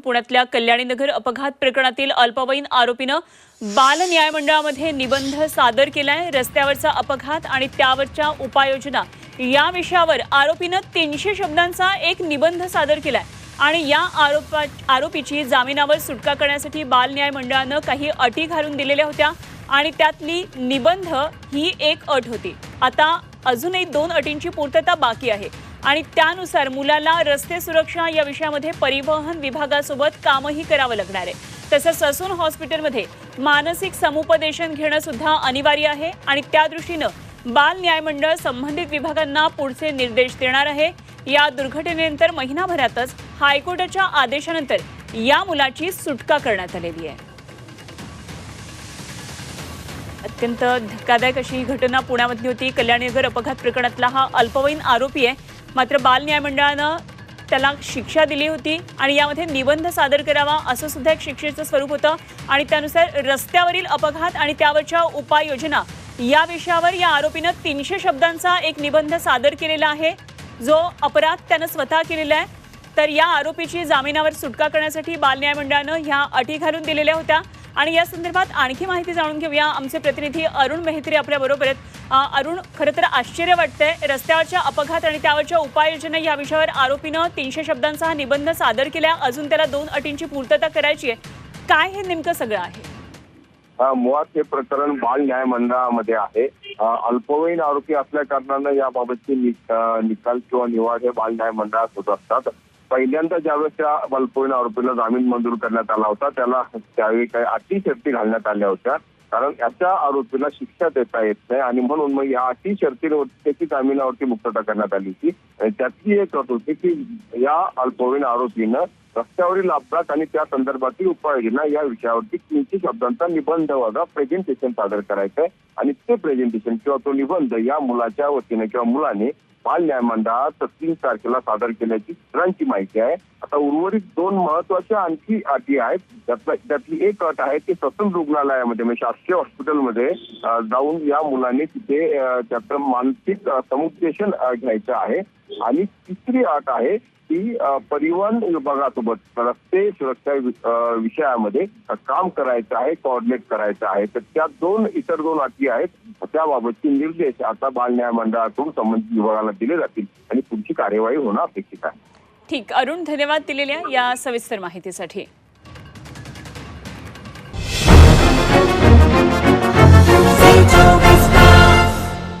पुण्यातल्या कल्याणीनगर अपघात प्रकरणातील अल्पवयीन आरोपीनं बाल न्याय मंडळामध्ये निबंध सादर केलाय. रस्त्यावरचा अपघात आणि त्यावरच्या उपाययोजना या विषयावर आरोपीनं तीनशे शब्दांचा एक निबंध सादर केलाय. आणि या आरोपा आरोपीची जामिनावर सुटका करण्यासाठी बाल न्याय मंडळानं काही अटी घालून दिलेल्या होत्या आणि त्यातली निबंध ही एक अट होती. आता अजूनही दोन अटींची पूर्तता बाकी आहे. आणि त्यानुसार मुलाला रस्ते सुरक्षा या विषयामध्ये परिवहन विभागासोबत कामही करावं लागणार आहे. तसंच ससून हॉस्पिटलमध्ये मानसिक समुपदेशन घेणं सुद्धा अनिवार्य आहे आणि त्या दृष्टीनं बाल न्याय मंडळ संबंधित विभागांना पुढचे निर्देश देणार आहे. या दुर्घटनेनंतर महिनाभरातच हायकोर्टाच्या आदेशानंतर या मुलाची सुटका करण्यात आलेली आहे. अत्यंत धक्कादायक अशी ही घटना पुण्यामधली होती. कल्याणनगर अपघात प्रकरणातला हा अल्पवयीन आरोपी आहे. मात्र बाल न्याय मंडळानं त्याला शिक्षा दिली होती आणि यामध्ये निबंध सादर करावा असं सुद्धा एक शिक्षेचं स्वरूप होतं. आणि त्यानुसार रस्त्यावरील अपघात आणि त्यावरच्या उपाययोजना या विषयावर या आरोपीनं तीनशे शब्दांचा एक निबंध सादर केलेला आहे. जो अपराध त्यानं स्वतः केलेला आहे. तर या आरोपीची जामिनावर सुटका करण्यासाठी बाल न्याय मंडळानं ह्या अटी घालून दिलेल्या होत्या. आणि या संदर्भात आणखी माहिती जाणून घेऊया. आमचे प्रतिनिधी अरुण मेहत्री आपल्या बरोबर आहेत अरुण खरं तर आश्चर्य वाटतंय. रस्त्यावरच्या अपघात आणि त्यावरच्या उपाययोजना या विषयावर आरोपीनं तीनशे शब्दांचा हा निबंध सादर केला. अजून त्याला दोन अटींची पूर्तता करायची आहे. काय हे नेमकं सगळं आहे? मुळात हे प्रकरण बाल न्याय मंडळामध्ये आहे. अल्पवयीन आरोपी असल्या कारणानं याबाबतचे निकाल किंवा निवाड हे बाल न्याय मंडळात होत असतात. पहिल्यांदा ज्यावेळेस त्या अल्पवयीन आरोपीला जामीन मंजूर करण्यात आला होता त्याला त्यावेळी काही अटी शर्ती घालण्यात आल्या होत्या. कारण याच्या आरोपीला शिक्षा देता येत नाही आणि म्हणून मग या अटी शर्तींवरती त्याची जामिनावरती मुक्तता करण्यात आली होती. आणि त्यातली एक अट होती की या अल्पवयीन आरोपीनं रस्त्यावरील अपघात आणि त्या संदर्भातील उपाययोजना या विषयावरती तीनशे शब्दांचा निबंध वजा प्रेझेंटेशन सादर करायचं आहे आणि ते प्रेझेंटेशन किंवा तो निबंध या मुलाच्या वतीने किंवा मुलाने बाल न्याय मंडळात तीन तारखेला सादर केल्याची सूत्रांची माहिती आहे. आता उर्वरित दोन महत्त्वाच्या आणखी अटी आहेत. त्यातला त्यातली एक अट आहे की ससून रुग्णालयामध्ये म्हणजे शासकीय हॉस्पिटलमध्ये जाऊन या मुलाने तिथे त्याचं मानसिक समुपदेशन घ्यायचं आहे. आणि तिसरी अट आहे की परिवहन विभागासोबत रस्ते सुरक्षा वि- विषयामध्ये काम करायचं आहे कोऑर्डिनेट करायचं आहे. तर त्या दोन इतर दोन अटी आहेत. त्याबाबतचे निर्देश आता बाल न्याय मंडळाकडून संबंधित विभागाला दिले जातील आणि पुढची कार्यवाही होणं अपेक्षित आहे. ठीक. अरुण धन्यवाद दिलेल्या या सविस्तर माहितीसाठी.